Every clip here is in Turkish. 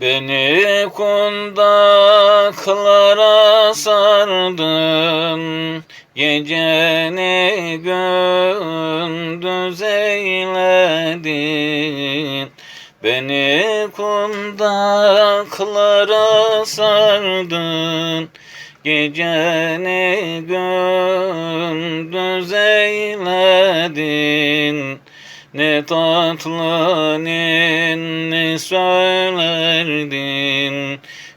Beni kundaklara sardın Geceni gündüz eyledin. Beni kundaklara sardın Geceni gündüz eyledin ne tatlı ninni söylerdin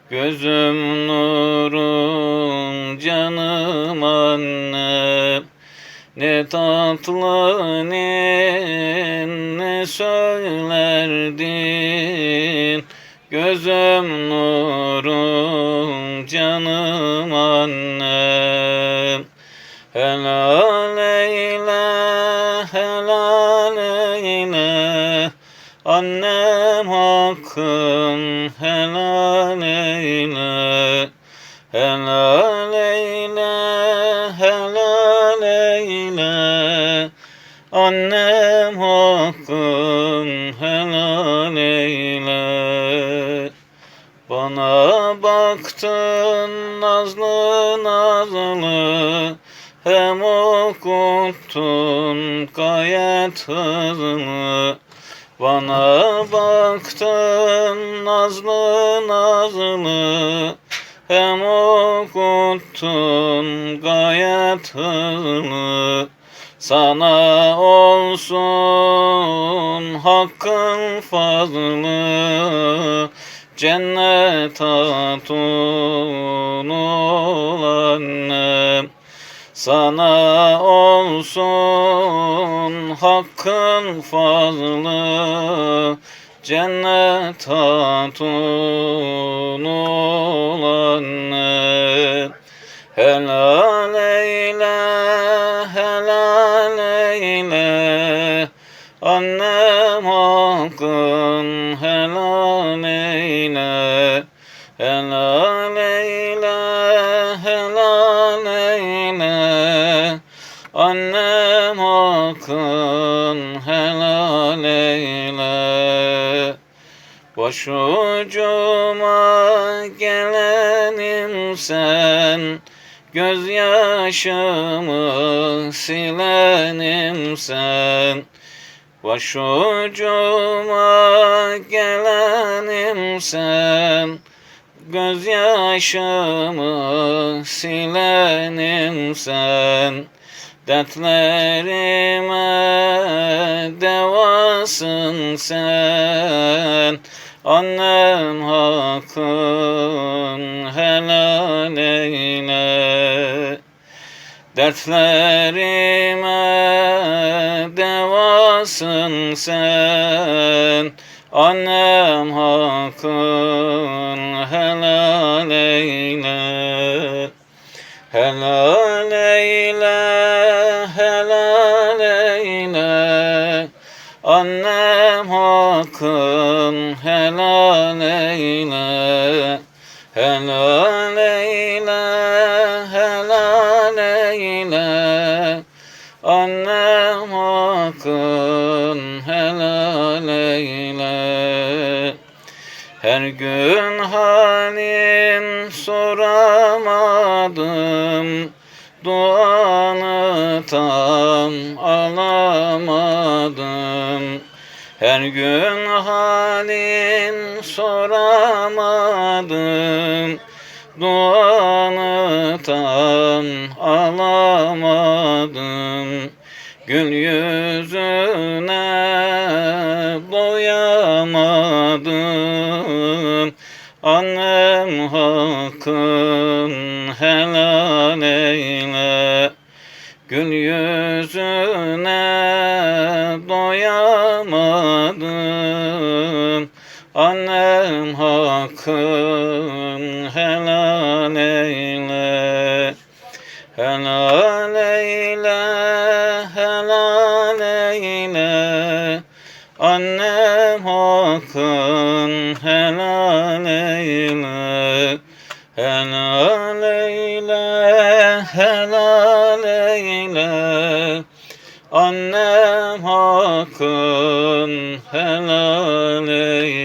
Gözüm nurum canım annem Ne tatlı ninni söylerdin Gözüm nurum canım annem Helal helal eyle Annem hakkın helal eyle Helal eyle, helal eyle Annem hakkın helal eyle Bana baktın nazlı nazlı hem okuttun gayet hızlı Bana baktın nazlı nazlı Hem okuttun gayet hızlı Sana olsun hakkın fazlı. Cennet hatun ol annem sana olsun hakkın fazlı Cennet hatun ol anne Helal eyle, helal eyle Annem hakkın helal eyle. Helal Annem hakkın helal eyle. Başucuma gelenim sen Gözyaşımı silenim sen. Başucuma gelenim sen Gözyaşımı silenim sen Dertlerime devasın sen. Annem hakkın helal eyle. Dertlerime devasın sen. Annem hakkın helal eyle. Helal eyle, Annem hakkın helal eyle Helal eyle, helal eyle. Annem hakkın helal eyle. Her gün halin soramadım Duanı tam alamadım. Her gün halin soramadım. Duanı tam alamadım. Gül yüzüne doyamadım. Annem Gül yüzüne doyamadım. Annem hakkın helal eyle. Helal eyle, helal eyle. Annem hakkın helal eyle. Helal eyle, helal Annem hakkın helal eyle